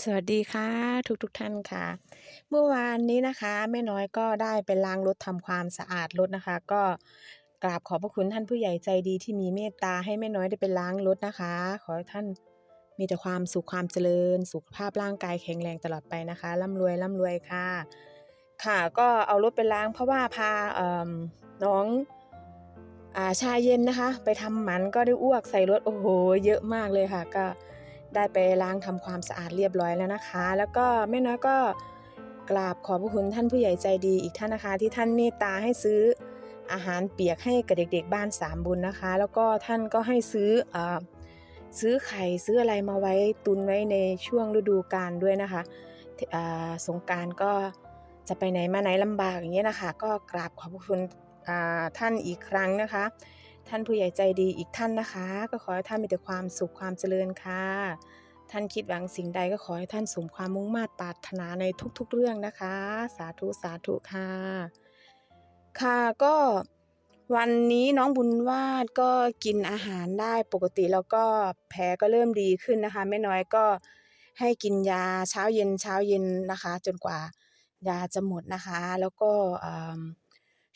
สวัสดีค่ะ ทุกทุกท่านค่ะ เมื่อวานนี้นะคะแม่น้อยก็ได้ไปล้างรถทำความสะอาดรถนะคะ ก็กราบขอบพระคุณท่านผู้ใหญ่ใจดีที่มีเมตตาให้แม่น้อยได้ไปล้างรถนะคะ ขอให้ท่านมีแต่ความสุขความเจริญ สุขภาพร่างกายแข็งแรงตลอดไปนะคะร่ำรวยร่ำรวยค่ะ ค่ะก็เอารถไปล้างเพราะว่าพาเอ่อน้องอาชาเย็นนะคะ ไปทำหมันก็ได้อ้วกใส่รถโอ้โห เยอะมากเลยค่ะ ก็ ได้ไปล้างทำความสะอาดเรียบร้อยแล้วนะคะ แล้วก็แม่น้อยก็กราบขอบพระคุณท่านผู้ใหญ่ใจดีอีกท่านนะคะ ที่ท่านเมตตาให้ซื้ออาหารเปียกให้กับเด็กๆบ้านสามบุญนะคะ แล้วก็ท่านก็ให้ซื้ออซื้อไข่ซื้ออะไรมาไว้ตุนไว้ในช่วงฤดูกาลด้วยนะคะสงการก็จะไปไหนมาไหนลำบากอย่างเงี้ยนะคะ ก็กราบขอบพระคุณท่านอีกครั้งนะคะ ท่านผู้ใหญ่ใจดีอีกท่านนะคะ ก็ขอให้ท่านมีแต่ความสุขความเจริญค่ะ ท่านคิดหวังสิ่งใดก็ขอให้ท่านสมความมุ่งมา่ปรารถนาในทุกๆเรื่องนะคะ สาธุสาธุค่ะ ค่ะก็วันนี้น้องบุญวาดก็กินอาหารได้ปกติแล้วก็แผลก็เริ่มดีขึ้นนะคะแม่น้อยก็ให้กินยาเช้าเย็นเช้าเย็นนะคะ จนกว่ายาจะหมดนะคะ แล้วก็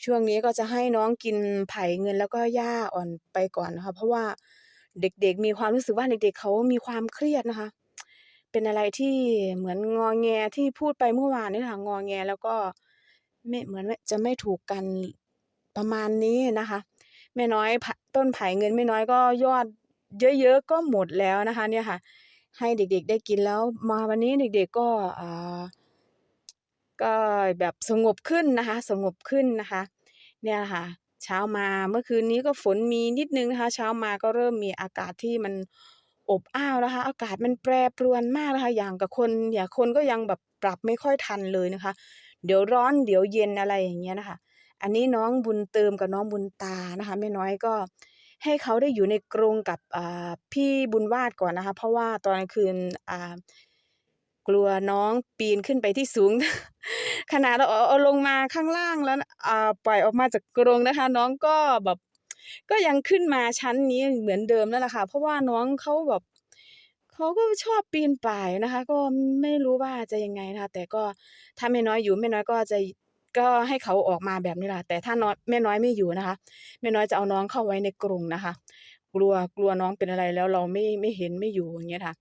ช่วงนี้ก็จะให้น้องกินไผ่เงินแล้วก็หญ้าอ่อนไปก่อนนะคะ เพราะว่าเด็กๆมีความรู้สึกว่าเด็กๆเขามีความเครียดนะคะ เป็นอะไรที่เหมือนงอแงที่พูดไปเมื่อวานนี่ค่ะงอแงแล้วก็ไม่เหมือนจะไม่ถูกกันประมาณนี้นะคะแม่น้อยต้นไผ่เงินแม่น้อยก็ยอดเยอะๆก็หมดแล้วนะคะ เนี่ยค่ะ ให้เด็กๆได้กินแล้วมาวันนี้เด็กๆก็อ่า ก็แบบสงบขึ้นนะคะ สงบขึ้นนะคะ เนี่ยค่ะ เช้ามาเมื่อคืนนี้ก็ฝนมีนิดนึงนะคะ เช้ามาก็เริ่มมีอากาศที่มันอบอ้าวนะคะ อากาศมันแปรปรวนมากนะคะ อย่างกับคนอย่างคนก็ยังแบบปรับไม่ค่อยทันเลยนะคะ เดี๋ยวร้อนเดี๋ยวเย็นอะไรอย่างเงี้ยนะคะ อันนี้น้องบุญเติมกับน้องบุญตานะคะแม่น้อยก็ให้เขาได้อยู่ในกรงกับพี่บุญวาดก่อนนะคะ เพราะว่าตอนกลางคืน กลัวน้องปีนขึ้นไปที่สูง ขนาดเราเอาลงมาข้างล่างแล้วอ่าปล่อยออกมาจากกรงนะคะ น้องก็แบบก็ยังขึ้นมาชั้นนี้เหมือนเดิมนั่นแหละค่ะ เพราะว่าน้องเขาแบบเขาก็ชอบปีนป่ายนะคะ ก็ไม่รู้ว่าจะยังไงนะคะ แต่ก็ถ้าแม่น้อยอยู่แม่น้อยก็จะก็ให้เขาออกมาแบบนี้แหละแต่ถ้าน้อยแม่น้อยไม่อยู่นะคะแม่น้อยจะเอาน้องเข้าไว้ในกรงนะคะ กลัวกลัวน้องเป็นอะไรแล้วเราไม่ไม่เห็นไม่อยู่อย่างเงี้ยค่ะ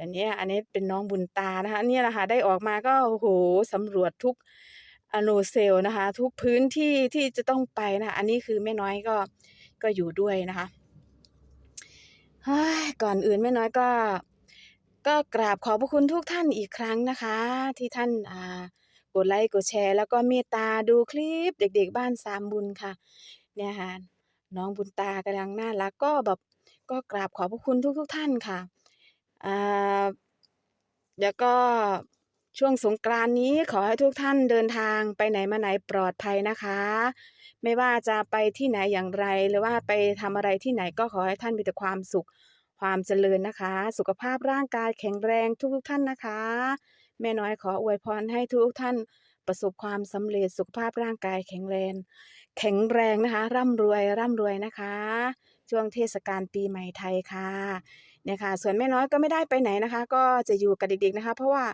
แต่เนี่ยอันนี้เป็นน้องบุญตานะคะเนี่ยแหละคะได้ออกมาก็โอ้โหสำรวจทุกอโนเซลนะคะ ทุกพื้นที่ที่จะต้องไปนะคะอันนี้คือแม่น้อยก็ก็อยู่ด้วยนะคะก่อนอื่นแม่น้อยก็ ก็กราบขอบพระคุณทุกท่านอีกครั้งนะคะ ที่ท่านอ่ากดไลค์กดแชร์ แล้วก็เมตตาดูคลิปเด็ก ๆ บ้านสามบุญค่ะ เนี่ยค่ะน้องบุญตากำลังน่ารักก็แบบก็กราบขอบพระคุณทุก ๆ ท่านค่ะ แล้วก็ช่วงสงกรานนี้ขอให้ทุกท่านเดินทางไปไหนมาไหนปลอดภัยนะคะ ไม่ว่าจะไปที่ไหนอย่างไร หรือว่าไปทำอะไรที่ไหนก็ขอให้ท่านมีแต่ความสุขความเจริญนะคะ สุขภาพร่างกายแข็งแรงทุกๆท่านนะคะ แม่น้อยขออวยพรให้ทุกท่านประสบความสำเร็จสุขภาพร่างกายแข็งแรง แข็งแรงนะคะ ร่ำรวยร่ำรวยนะคะ ช่วงเทศกาลปีใหม่ไทยค่ะ เนี่ยค่ะ ส่วนแม่น้อยก็ไม่ได้ไปไหนนะคะ ก็จะอยู่กับเด็กๆนะคะ เพราะว่า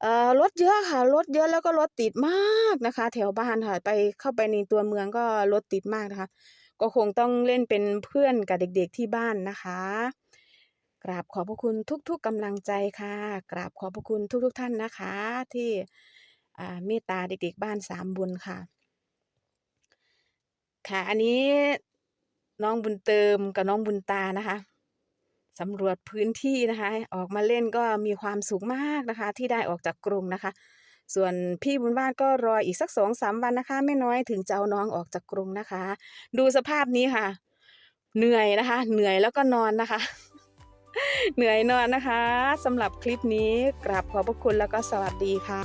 เอ่อรถเยอะค่ะรถเยอะแล้วก็รถติดมากนะคะ แถวบ้านค่ะ ไปเข้าไปในตัวเมืองก็รถติดมากนะคะ ก็คงต้องเล่นเป็นเพื่อนกับเด็กๆที่บ้านนะคะ กราบขอบพระคุณทุก ๆกำลังใจค่ะ กราบขอบพระคุณทุก ๆ ท่านนะคะ ที่อ่าเมตตาเด็กๆบ้านสามบุญค่ะ ค่ะ อันนี้น้องบุญเติมกับน้องบุญตานะคะ สำรวจพื้นที่นะคะ ออกมาเล่นก็มีความสุขมากนะคะ ที่ได้ออกจากกรงนะคะ ส่วนพี่บุญวาดก็รออีกสักสองสามวันนะคะ ไม่น้อยถึงจะเอาน้องออกจากกรงนะคะ ดูสภาพนี้ค่ะ เหนื่อยนะคะ เหนื่อยแล้วก็นอนนะคะ เหนื่อยนอนนะคะสำหรับคลิปนี้กราบขอบพระคุณแล้วก็สวัสดีค่ะ